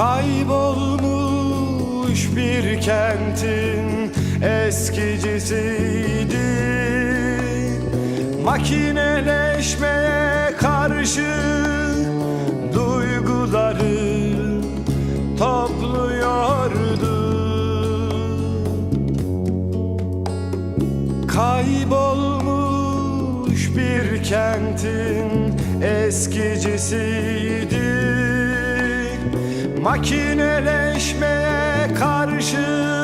Kaybolmuş bir kentin eskicisiydi Makineleşmeye karşı duyguları topluyordu. Kaybolmuş bir kentin eskicisiydi Makineleşmeye karşı